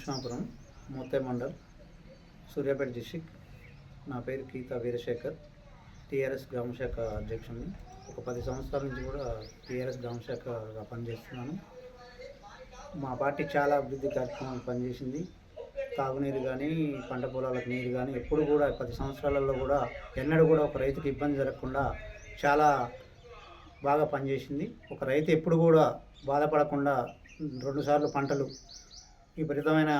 Krishnapuram Mothey mandal Suryapet district. నా పేరు Gita Veerasekhar. TRS గ్రామశాఖ అధ్యక్షుని ఒక పది సంవత్సరాల నుంచి కూడా టీఆర్ఎస్ గ్రామశాఖగా పనిచేస్తున్నాను. మా పార్టీ చాలా అభివృద్ధి కార్యక్రమాలు పనిచేసింది. తాగునీరు కానీ పంట పొలాలకు నీరు కానీ ఎప్పుడు కూడా పది సంవత్సరాలలో కూడా ఎన్నడూ కూడా ఒక రైతుకి ఇబ్బంది జరగకుండా చాలా బాగా పనిచేసింది. ఒక రైతు ఎప్పుడు కూడా బాధపడకుండా రెండుసార్లు పంటలు విపరీతమైన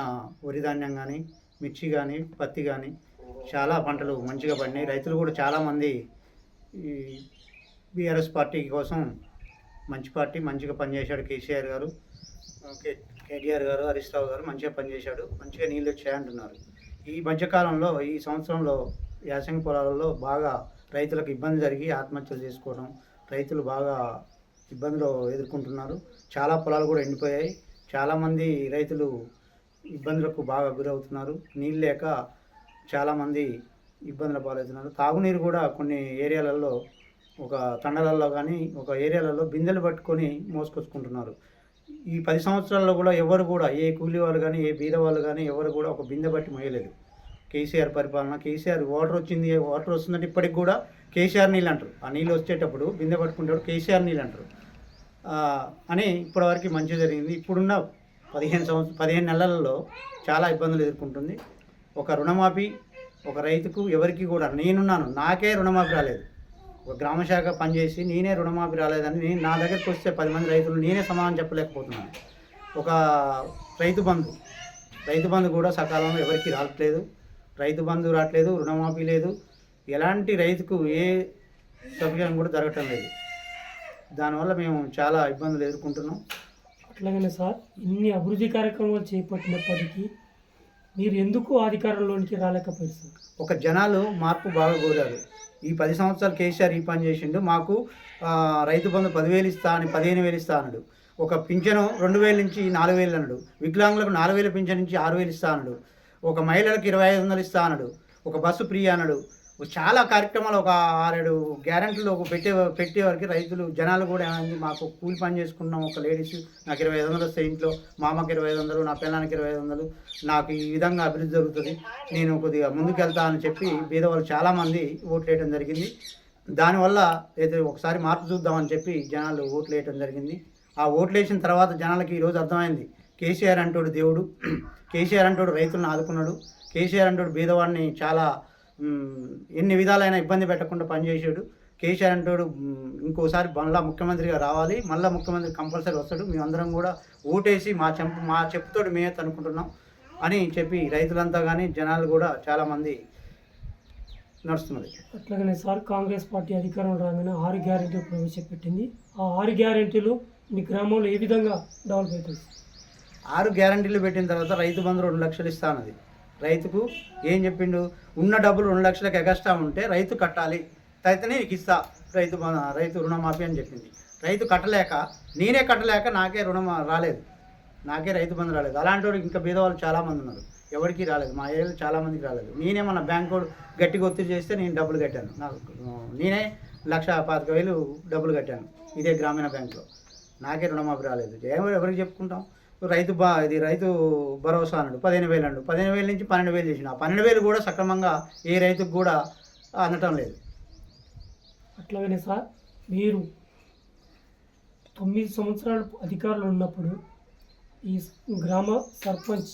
వరి ధాన్యం కానీ మిర్చి కానీ పత్తి కానీ చాలా పంటలు మంచిగా పడినాయి. రైతులు కూడా చాలామంది ఈ బీఆర్ఎస్ పార్టీ కోసం మంచి పార్టీ మంచిగా పనిచేశాడు కేసీఆర్ గారు కే కేటీఆర్ గారు హరీష్ రావు గారు మంచిగా పనిచేశాడు మంచిగా నీళ్ళు వచ్చాయంటున్నారు ఈ మధ్యకాలంలో ఈ సంవత్సరంలో యాసంగి పొలాలలో బాగా రైతులకు ఇబ్బంది జరిగి ఆత్మహత్యలు చేసుకోవడం రైతులు బాగా ఇబ్బందులు ఎదుర్కొంటున్నారు. చాలా పొలాలు కూడా ఎండిపోయాయి. చాలామంది రైతులు ఇబ్బందులకు బాగా గురవుతున్నారు. నీళ్ళు లేక చాలామంది ఇబ్బందుల పాలవుతున్నారు. తాగునీరు కూడా కొన్ని ఏరియాలలో ఒక తండలలో కానీ ఒక ఏరియాలలో బిందెలు పట్టుకొని మోసుకొచ్చుకుంటున్నారు. ఈ పది సంవత్సరాల్లో కూడా ఎవరు కూడా ఏ కూలీ వాళ్ళు కానీ ఏ బీద వాళ్ళు కానీ ఎవరు కూడా ఒక బిందె బట్టి మోయలేదు. కేసీఆర్ పరిపాలన కేసీఆర్ వాటర్ వచ్చింది వాటర్ వస్తుందంటే ఇప్పటికి కూడా కేసీఆర్ నీళ్ళు అంటారు ఆ నీళ్ళు వచ్చేటప్పుడు బిందె పట్టుకుంటాడు కేసీఆర్ నీళ్ళు అంటారు అని ఇప్పటివరకు మంచి జరిగింది. ఇప్పుడున్న పదిహేను సంవత్సరం పదిహేను నెలలలో చాలా ఇబ్బందులు ఎదుర్కొంటుంది. ఒక రుణమాఫీ ఒక రైతుకు ఎవరికి కూడా నేనున్నాను నాకే రుణమాఫీ రాలేదు. ఒక గ్రామ శాఖ పనిచేసి నేనే రుణమాఫీ రాలేదని నేను నా దగ్గరికి వస్తే పది మంది రైతులు నేనే సమాధానం చెప్పలేకపోతున్నాను. ఒక రైతు బంధు రైతు బంధు కూడా సకాలంలో ఎవరికి రావట్లేదు. రైతు బంధు రావట్లేదు రుణమాఫీ లేదు. ఎలాంటి రైతుకు ఏ సౌకర్యం కూడా జరగటం లేదు. దానివల్ల మేము చాలా ఇబ్బందులు ఎదుర్కొంటున్నాం. అట్లాగనే సార్ ఇన్ని అభివృద్ధి కార్యక్రమాలు చేపట్టినప్పటికీ మీరు ఎందుకు అధికారంలోనికి రాలేకపోయారు సార్? ఒక జనాలు మార్పు బాగా కోరారు. ఈ పది సంవత్సరాలు కేసీఆర్ ఈ పని చేసిండు. మాకు రైతు బంధు పదివేలు ఇస్తా అని పదిహేను వేలు ఇస్తా అన్నాడు. ఒక పింఛను రెండు వేల నుంచి నాలుగు వేలు అన్నాడు. వికలాంగులకు నాలుగు వేల పింఛన్ నుంచి ఆరు వేలు ఇస్తా అన్నాడు. ఒక మహిళలకు ఇరవై ఐదు వందలు ఇస్తా అన్నాడు. ఒక బస్సు ఫ్రీ అన్నాడు. చాలా కార్యక్రమాలు ఒక ఆరేడు గ్యారంటీలు ఒక పెట్టే పెట్టే వరకు రైతులు జనాలు కూడా ఏమైంది మాకు కూలి పని చేసుకున్నాం ఒక లేడీస్ నాకు ఇరవై ఐదు వందలు వస్తాయి ఇంట్లో మా అమ్మకి ఇరవై ఐదు వందలు నా పిల్లలకి ఇరవై ఐదు వందలు నాకు ఈ విధంగా అభివృద్ధి జరుగుతుంది నేను కొద్దిగా ముందుకెళ్తా అని చెప్పి బీదవాళ్ళు చాలామంది ఓట్లు వేయడం జరిగింది. దానివల్ల అయితే ఒకసారి మార్పు చూద్దామని చెప్పి జనాలు ఓట్లు వేయడం జరిగింది. ఆ ఓట్లు వేసిన తర్వాత జనాలకి ఈరోజు అర్థమైంది. కేసీఆర్ అంటోడు దేవుడు కేసీఆర్ అంటోడు రైతులను ఆదుకున్నాడు. కేసీఆర్ అంటోడు బీదవాడిని చాలా ఎన్ని విధాలైన ఇబ్బంది పెట్టకుండా పనిచేసాడు. కేసీఆర్ అంటోడు ఇంకోసారి మళ్ళా ముఖ్యమంత్రిగా రావాలి. మళ్ళా ముఖ్యమంత్రి కంపల్సరీ వస్తాడు. మేమందరం కూడా ఓటేసి మా చెంప మా చెప్పుతోటి మేమే అనుకుంటున్నాం అని చెప్పి రైతులంతా కానీ జనాలు కూడా చాలామంది నడుస్తున్నది. అట్లాగనే సార్ కాంగ్రెస్ పార్టీ అధికారం రాగానే ఆరు గ్యారెంటీలు ప్రవేశపెట్టింది. ఆ ఆరు గ్యారెంటీలు మీ గ్రామంలో ఏ విధంగా డెవలప్ అవుతుంది? ఆరు గ్యారంటీలు పెట్టిన తర్వాత రైతు బంధు రెండు లక్షలు ఇస్తానది రైతుకు ఏం చెప్పిండు? ఉన్న డబ్బులు రెండు లక్షలకు ఎగస్ట్రా ఉంటే రైతు కట్టాలి. అయితేనే నీకు ఇస్తా. రైతు రైతు రుణమాఫీ అని చెప్పింది. రైతు కట్టలేక నేనే కట్టలేక నాకే రుణం రాలేదు. నాకే రైతు బంధు రాలేదు. అలాంటి వాడికి ఇంకా బీదవాళ్ళు చాలామంది ఉన్నారు. ఎవరికి రాలేదు. మా ఏరియాలో చాలామందికి రాలేదు. నేనే మన బ్యాంకు గట్టిగా ఒత్తిడి చేస్తే నేను డబ్బులు కట్టాను. నాకు నేనే లక్ష పాతిక వేలు డబ్బులు కట్టాను. ఇదే గ్రామీణ బ్యాంకులో. నాకే రుణమాఫీ రాలేదు. ఎవరు ఎవరికి చెప్పుకుంటాం? రైతు బా ఇది రైతు భరోసా అన్నాడు. పదిహేను వేలు అన్నాడు. పదిహేను వేల నుంచి పన్నెండు వేలు చేసిన ఆ పన్నెండు వేలు కూడా సక్రమంగా ఏ రైతుకు కూడా అందటం లేదు. అట్లాగనే సార్ మీరు తొమ్మిది సంవత్సరాలు అధికారులు ఉన్నప్పుడు ఈ గ్రామ సర్పంచ్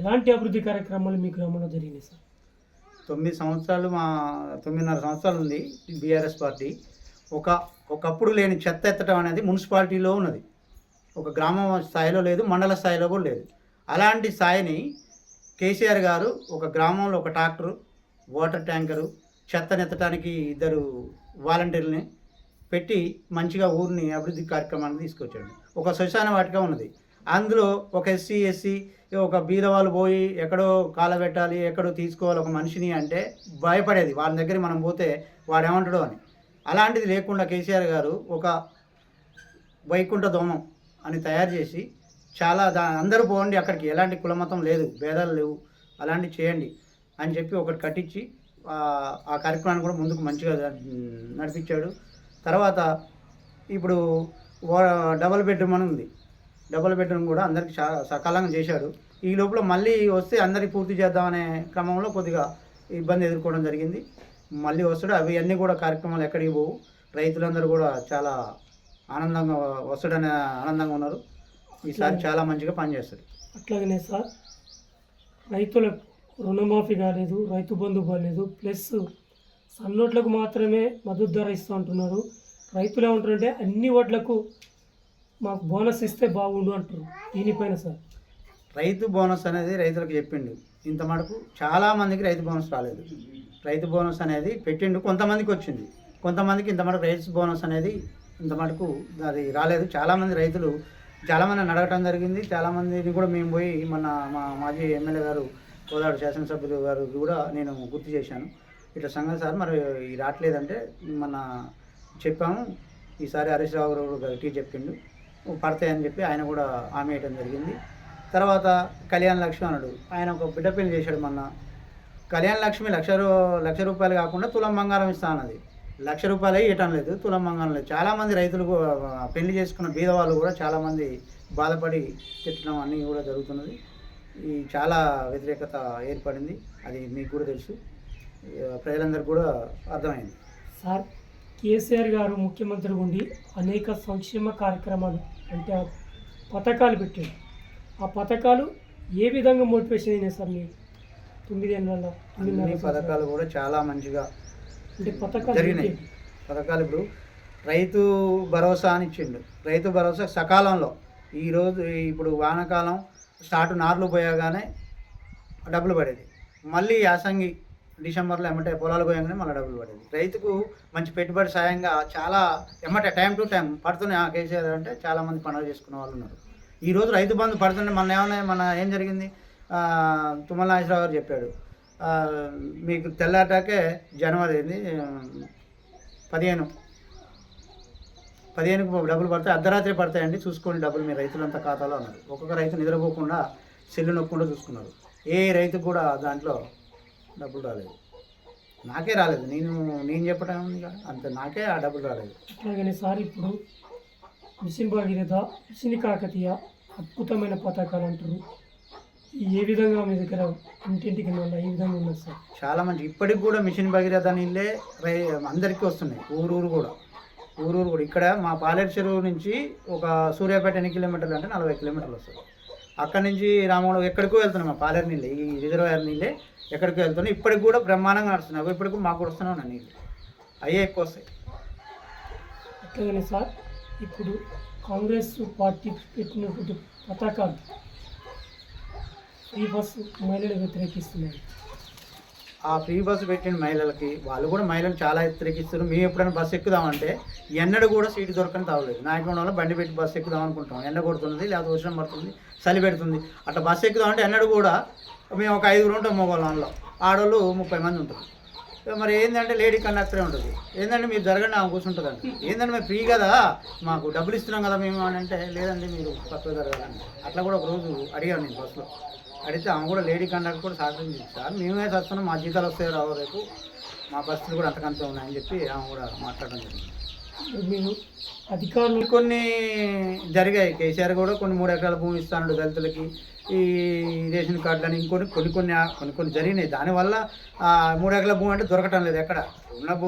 ఎలాంటి అభివృద్ధి కార్యక్రమాలు మీ గ్రామంలో జరిగినాయి సార్? తొమ్మిది సంవత్సరాలు మా తొమ్మిదిన్నర సంవత్సరాలు ఉంది బీఆర్ఎస్ పార్టీ. ఒక ఒకప్పుడు లేని చెత్త ఎత్తడం అనేది మున్సిపాలిటీలో ఉన్నది. ఒక గ్రామం స్థాయిలో లేదు మండల స్థాయిలో కూడా లేదు. అలాంటి స్థాయిని కేసీఆర్ గారు ఒక గ్రామంలో ఒక ట్రాక్టరు వాటర్ ట్యాంకరు చెత్త నెత్తడానికి ఇద్దరు వాలంటీర్ని పెట్టి మంచిగా ఊరిని అభివృద్ధి కార్యక్రమాన్ని తీసుకొచ్చాడు. ఒక శ్మశాన వాటిక ఉన్నది. అందులో ఒక ఎస్సీ ఎస్సీ ఒక బీదవాళ్ళు పోయి ఎక్కడో కాలబెట్టాలి ఎక్కడో తీసుకోవాలి ఒక మనిషిని అంటే భయపడేది. వాళ్ళ దగ్గర మనం పోతే వాడు ఏమంటాడో అని. అలాంటిది లేకుండా కేసీఆర్ గారు ఒక వైకుంఠ దోమం అని తయారు చేసి చాలా దా అందరూ పోండి అక్కడికి. ఎలాంటి కులమతం లేదు భేదాలు లేవు. అలాంటివి చేయండి అని చెప్పి ఒకటి కట్టించి ఆ కార్యక్రమాన్ని కూడా ముందుకు మంచిగా నడిపించాడు. తర్వాత ఇప్పుడు డబల్ బెడ్రూమ్ అని ఉంది. డబల్ బెడ్రూమ్ కూడా అందరికి సకాలంగా చేశాడు. ఈ లోపల మళ్ళీ వస్తే అందరికి పూర్తి చేద్దామనే క్రమంలో కొద్దిగా ఇబ్బంది ఎదుర్కోవడం జరిగింది. మళ్ళీ వస్తాడు. అవి అన్నీ కూడా కార్యక్రమాలు ఎక్కడికి పోవు. రైతులందరూ కూడా చాలా ఆనందంగా వస్తాడనే ఆనందంగా ఉన్నారు. ఈసారి చాలా మంచిగా పనిచేస్తాడు అట్లాగనే సార్ రైతులకు రుణమాఫీ కాలేదు రైతు బంధు కాలేదు ప్లస్ సన్నోట్లకు మాత్రమే మద్దతు ధర ఇస్తూ అంటున్నారు. రైతులు ఏమంటారంటే అన్ని వడ్లకు మాకు బోనస్ ఇస్తే బాగుండు అంటారు. దీనిపైన సార్. రైతు బోనస్ అనేది రైతులకు చెప్పిండు. ఇంత మటుకు చాలా మందికి రైతు బోనస్ రాలేదు. రైతు బోనస్ అనేది పెట్టిండు కొంతమందికి వచ్చింది. కొంతమందికి ఇంత మటుకు రైతు బోనస్ అనేది ఇంత మటుకు అది రాలేదు. చాలామంది రైతులు చాలామంది అడగటం జరిగింది. చాలామందిని కూడా మేము పోయి మన మా మాజీ ఎమ్మెల్యే గారు కోదాడు శాసనసభ్యులు గారు కూడా నేను గుర్తు చేశాను. ఇట్లా సంగతి సార్ మరి ఈ రావట్లేదంటే మన చెప్పాము. ఈసారి హరీష్ రావు గారు కూడా చెప్పిండు. పడతాయని చెప్పి ఆయన కూడా హామీ వేయటం జరిగింది. తర్వాత కళ్యాణ్ లక్ష్మి అన్నాడు. ఆయన ఒక బిడ్డ పెళ్ళి చేశాడు మొన్న. కళ్యాణ్ లక్ష్మి లక్ష రూ- లక్ష రూపాయలు కాకుండా తులం బంగారం ఇస్తా అన్నది. లక్ష రూపాయలు ఇవ్వటం లేదు తులం బంగారం లేదు. చాలామంది రైతులు పెళ్ళి చేసుకున్న బీద వాళ్ళు కూడా చాలామంది బాధపడి తిట్టడం అన్నీ కూడా జరుగుతున్నది. ఈ చాలా వ్యతిరేకత ఏర్పడింది. అది మీకు కూడా తెలుసు. ప్రజలందరికీ కూడా అర్థమైంది. సార్ కేసీఆర్ గారు ముఖ్యమంత్రి ఉండి అనేక సంక్షేమ కార్యక్రమాలు అంటే పథకాలు పెట్టారు. ఆ పథకాలు ఏ విధంగా మోటివేషన్ అయినాయి సార్ మీరు సంవత్సరాలు. పథకాలు కూడా చాలా మంచిగా జరిగినాయి? పథకాలు ఇప్పుడు రైతు భరోసా అని ఇచ్చిండు. రైతు భరోసా సకాలంలో. ఈరోజు ఇప్పుడు వానాకాలం స్టార్ట్ నార్లు పోయగానే డబ్బులు పడేది. మళ్ళీ యాసంగి డిసెంబర్లో ఎమ్మటే పొలాలు పోయగానే మళ్ళీ డబ్బులు పడేది. రైతుకు మంచి పెట్టుబడి సాయంగా చాలా ఎమ్మటే టైం టు టైం పడుతున్నాయి ఆ కేసీఆర్ అంటే చాలామంది పండుగ చేసుకునే వాళ్ళు ఉన్నారు. ఈరోజు రైతు బంధు పడుతుంటే మన ఏమన్నా మన ఏం జరిగింది? తుమ్మల నాగేశ్వరరావు గారు చెప్పాడు. మీకు తెల్లాటాకే జనవరి ఏంది? పదిహేను. పదిహేనుకు డబ్బులు పడతాయి. అర్ధరాత్రి పడతాయండి. చూసుకోండి డబ్బులు. మీ రైతులంతా ఖాతాలో ఉన్నారు. ఒక్కొక్క రైతు నిద్రపోకుండా సెల్లు నొక్కకుండా చూసుకున్నారు. ఏ రైతు కూడా దాంట్లో డబ్బులు రాలేదు. నాకే రాలేదు. నేను నేను చెప్పడం ఉంది నాకే ఆ డబ్బులు రాలేదు. అట్లాగనే సార్ ఇప్పుడు మిషన్ భగీరథ మిషన్ కాకతీయ అద్భుతమైన పథకాలు అంటారు ఏ విధంగా మీ దగ్గర ఇంటింటికి నల్ల ఏ విధంగా ఉన్నది సార్? చాలా మంచి. ఇప్పటికి కూడా మిషన్ భగీరథ నీళ్ళే రై అందరికీ వస్తున్నాయి. ఊరూరు కూడా. ఊరూరు కూడా. ఇక్కడ మా పాలేరు చెరువు నుంచి ఒక సూర్యాపేట ఎన్ని కిలోమీటర్లు అంటే నలభై కిలోమీటర్లు వస్తుంది. అక్కడి నుంచి రామగూడ ఎక్కడికో వెళ్తున్నాం మా పాలేరు నీళ్ళే. ఈ రిజర్వాయర్ నీళ్ళే ఎక్కడికో వెళ్తున్నాయి ఇప్పటికి కూడా బ్రహ్మాండంగా నడుస్తున్నాయి. ఇప్పటికి మాకు కూడా ఉన్నాయి నీళ్ళు. అయ్యే ఎక్కువ వస్తాయి. అట్లాగనే సార్ ఇప్పుడు కాంగ్రెస్ పార్టీ పెట్టినటువంటి పథకాలు ఫ్రీ బస్సు మహిళలు వ్యతిరేకిస్తున్నారు. ఆ ఫ్రీ బస్సు పెట్టిన మహిళలకి వాళ్ళు కూడా మహిళలు చాలా వ్యతిరేకిస్తున్నారు. మేము ఎప్పుడైనా బస్సు ఎక్కుదామంటే ఎన్నడూ కూడా సీటు దొరకని తావలేదు నాయకుడు వల్ల బండి పెట్టి బస్సు ఎక్కుదాం అనుకుంటాం. ఎండ కొడుతుంది లేకపోతే వర్షం పడుతుంది చలి పెడుతుంది. అట్లా బస్సు ఎక్కుదామంటే ఎన్నడూ కూడా మేము ఒక ఐదుగురు ఉంటాం మగవాళ్ళంలో ఆడవాళ్ళు ముప్పై మంది ఉంటారు. మరి ఏంటంటే లేడీ కండక్టరే ఉంటుంది. ఏంటంటే మీరు జరగండి ఆమె కూర్చుంటుందండి ఏంటంటే మేము ఫ్రీ కదా మాకు డబ్బులు ఇస్తున్నాం కదా మేము అని అంటే లేదండి మీరు పక్కకు జరగాలని అట్లా కూడా ఒక రోజు అడిగాను నేను బస్సులో. అడిగితే ఆమె కూడా లేడీ కండక్టర్ కూడా సహకరించింది సార్. మేమే చస్తున్నాం మా జీతాలు వస్తాయి రావు రేపు. మా బస్సులు కూడా అంతకంతే ఉన్నాయని చెప్పి ఆమె కూడా మాట్లాడడం జరిగింది. మీరు అధికారులు కొన్ని జరిగాయి. కేసీఆర్ కూడా కొన్ని మూడు ఎకరాల భూమి ఇస్తాడు దళితులకి. ఈ రేషన్ కార్డులని ఇంకొన్ని కొన్ని కొన్ని కొన్ని కొన్ని జరిగినాయి. దానివల్ల ఆ, మూడు ఎకరాల భూమి అంటే దొరకటం లేదు ఎక్కడ. ఉన్న భూ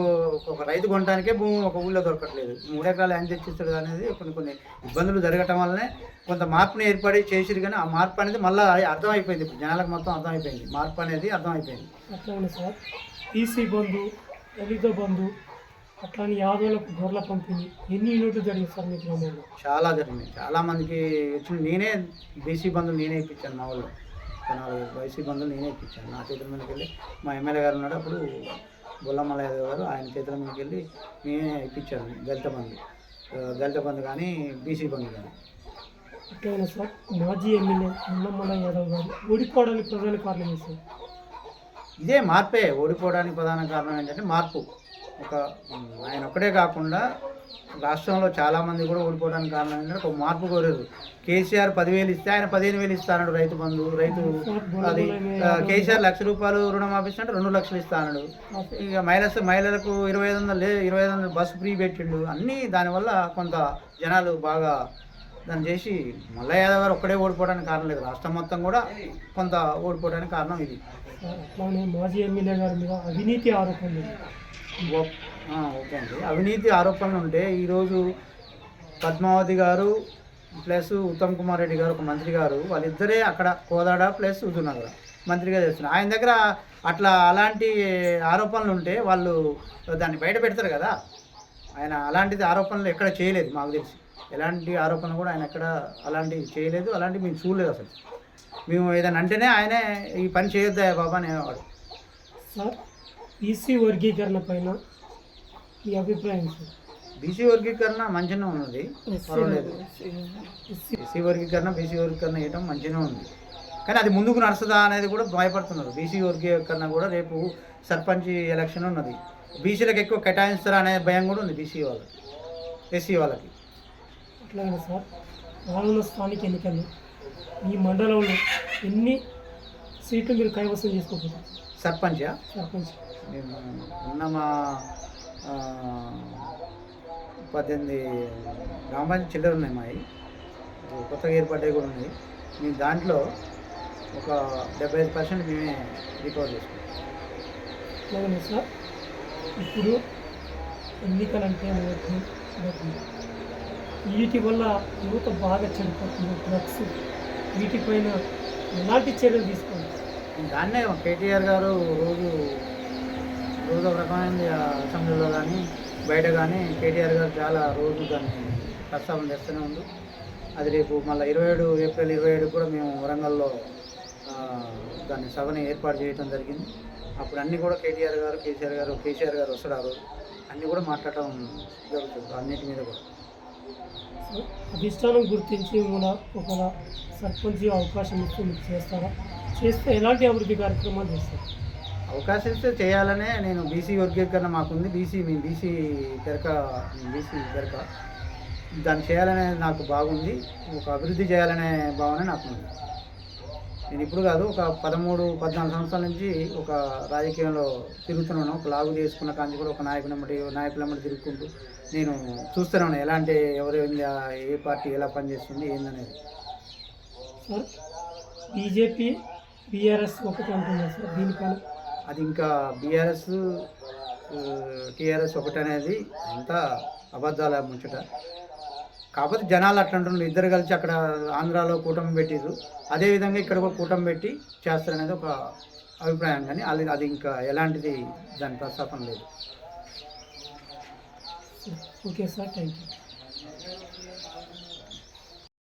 ఒక రైతు కొనడానికే భూమి ఒక ఊళ్ళో దొరకట్లేదు. మూడు ఎకరాలు ఆయన తెచ్చిస్తాడు అనేది కొన్ని కొన్ని ఇబ్బందులు జరగటం వల్లనే కొంత మార్పుని ఏర్పడి చేసిరు కానీ ఆ మార్పు అనేది మళ్ళీ అర్థమైపోయింది. ఇప్పుడు జనాలకు మొత్తం అర్థమైపోయింది. మార్పు అనేది అర్థమైపోయింది. సార్. టీసీ బంధు బంధు అట్లానే యాదవులకు గొర్రెల పంపిణీ. ఎన్ని యూనిట్లు జరిగింది సార్ మీ గ్రామంలో? చాలా జరిగినాయి. చాలా మందికి వచ్చిన నేనే బీసీ బంధువులు నేనే ఇప్పించాను మా ఊళ్ళో. నాలుగు బీసీ బంధువులు నేనే ఇప్పించాను. నా చేతుల మీదకి వెళ్ళి మా ఎమ్మెల్యే గారు ఉన్నాడు. అప్పుడు బొల్లమల్ల యాదవ్ గారు ఆయన చేతుల మీదకి వెళ్ళి నేనే ఇప్పించాను దళిత బంధు. దళిత బంధు కానీ బీసీ బంధు కానీ. అట్లయినా సార్ మాజీ ఎమ్మెల్యే ఉన్నమ్మల యాదవ్ గారు ఓడిపోవడానికి ప్రధాన కారణం సార్? ఇదే మార్పే. ఓడిపోవడానికి ప్రధాన కారణం ఏంటంటే మార్పు. ఒక ఆయన ఒక్కడే కాకుండా రాష్ట్రంలో చాలామంది కూడా ఓడిపోవడానికి కారణం ఏంటంటే ఒక మార్పు కోరారు. కేసీఆర్ పదివేలు ఇస్తే ఆయన పదిహేను వేలు ఇస్తాడు రైతు బంధు రైతు అది కేసీఆర్ లక్ష రూపాయలు రుణం ఆపిస్తుంటే రెండు లక్షలు ఇస్తాడు ఇక మహిళ మహిళలకు ఇరవై ఐదు వందలు ఇరవై ఐదు వందలు బస్సు ఫ్రీ పెట్టిండు. అన్నీ దానివల్ల కొంత జనాలు బాగా దాన్ని చేసి మల్ల యాదవ్ గారు ఒక్కడే ఓడిపోవడానికి కారణం లేదు. రాష్ట్రం మొత్తం కూడా కొంత ఓడిపోవడానికి కారణం ఇది. మాజీ ఎమ్మెల్యే గారి మీద అవినీతి ఆరోపణలు. ఓకే అండి. అవినీతి ఆరోపణలు ఉంటే ఈరోజు పద్మావతి గారు ప్లస్ ఉత్తమ్ కుమార్ రెడ్డి గారు ఒక మంత్రి గారు వాళ్ళిద్దరే అక్కడ కోదాడ ప్లస్ హుజూర్నగర్ మంత్రిగా చేస్తున్నారు. ఆయన దగ్గర అట్లా అలాంటి ఆరోపణలు ఉంటే వాళ్ళు దాన్ని బయట పెడతారు కదా. ఆయన అలాంటిది ఆరోపణలు ఎక్కడ చేయలేదు మాకు తెలిసి. ఎలాంటి ఆరోపణలు కూడా ఆయన ఎక్కడ అలాంటివి చేయలేదు. అలాంటివి మేము చూడలేదు అసలు. మేము ఏదైనా అంటేనే ఆయనే ఈ పని చేయొద్దా బాబా అనేవాడు. సార్ ఈసీ వర్గీకరణ పైన మీ అభిప్రాయం సార్ బీసీ వర్గీకరణ మంచిగానే ఉన్నది. పర్వాలేదు. ఎస్సీ వర్గీకరణ బీసీ వర్గీకరణ వేయటం మంచిగానే ఉంది. కానీ అది ముందుకు నడుస్తుందా అనేది కూడా భయపడుతున్నారు. బీసీ వర్గీకరణ కూడా రేపు సర్పంచ్ ఎలక్షన్ ఉన్నది. బీసీలకు ఎక్కువ కేటాయిస్తారా అనే భయం కూడా ఉంది బీసీ వాళ్ళకి ఎస్సీ వాళ్ళకి. అట్లాగే సార్ రానున్న స్థానిక ఎన్నికల్లో మీ మండలంలో ఎన్ని సీట్లు మీరు కైవసం చేసుకోకపోతారు సర్పంచా? సర్పంచ్. మేము ఉన్న మా పద్దెనిమిది గ్రామ పంచాయతీ చిల్లర ఉన్నాయి మావి. కొత్తగా ఏర్పడ్డాయి కూడా ఉన్నాయి. మేము దాంట్లో ఒక డెబ్బై ఐదు పర్సెంట్ మేమే రికవర్ చేసుకుంటాం. అట్లాగనే సార్ ఇప్పుడు ఎన్నికలంటే వీటి వల్ల యువత బాగా చెడిపోతుంది డ్రగ్స్ వీటిపైన ఎలాంటి చర్యలు తీసుకోవాలి? దాన్నే కేటీఆర్ గారు రోజు రోజు ఒక రకమైనది అసెంబ్లీలో కానీ బయట కానీ కేటీఆర్ గారు చాలా రోజు దాన్ని ప్రస్తావన చేస్తూనే ఉంది అది రేపు మళ్ళీ ఇరవై ఏడు ఏప్రిల్ ఇరవై ఏడు కూడా మేము వరంగల్లో దాన్ని సభని ఏర్పాటు చేయడం జరిగింది. అప్పుడు అన్నీ కూడా కేటీఆర్ గారు కేసీఆర్ గారు కేసీఆర్ గారు వస్తారు ఆ రోజు. అన్నీ కూడా మాట్లాడటం జరుగుతుంది అన్నిటి మీద కూడా. అధిష్టానం గుర్తించి మన ఒకవేళ సర్పంచ్ అవకాశం ఇస్తే చేస్తారా? చేస్తే ఎలాంటి అభివృద్ధి కార్యక్రమాలు చేస్తారు? అవకాశం ఇస్తే చేయాలనే నేను బీసీ వర్గీకరణ మాకుంది. బీసీ మీ బీసీ పెరక బీసీ పెరక దాన్ని చేయాలనే నాకు బాగుంది. ఒక అభివృద్ధి చేయాలనే భావన నాకు ఉంది నేను ఇప్పుడు కాదు ఒక పదమూడు పద్నాలుగు సంవత్సరాల నుంచి ఒక రాజకీయంలో తిరుగుతున్నాను. ఒక లాగు చేసుకున్న కానీ కూడా ఒక నాయకుని నాయకులమ్మటి నాయకుల తిరుగుకుంటూ నేను చూస్తున్నాను ఎలాంటి ఎవరు ఏంది, ఆ ఏ పార్టీ ఎలా పనిచేస్తుంది ఏందనేది. సార్ బీజేపీ బీఆర్ఎస్ ఒకటి అంటున్నారు సార్. దీనిపైన అది ఇంకా బీఆర్ఎస్ టీఆర్ఎస్ ఒకటి అనేది అంతా అబద్ధాల ముచ్చట. కాకపోతే జనాలు అట్లా ఇద్దరు కలిసి అక్కడ ఆంధ్రాలో కూటమి పెట్టారు అదేవిధంగా ఇక్కడ కూడా కూటమి పెట్టి చేస్తారనేది ఒక అభిప్రాయం కానీ అది అది ఇంకా ఎలాంటిది దాని ప్రస్తాపన లేదు. Okay sir thank you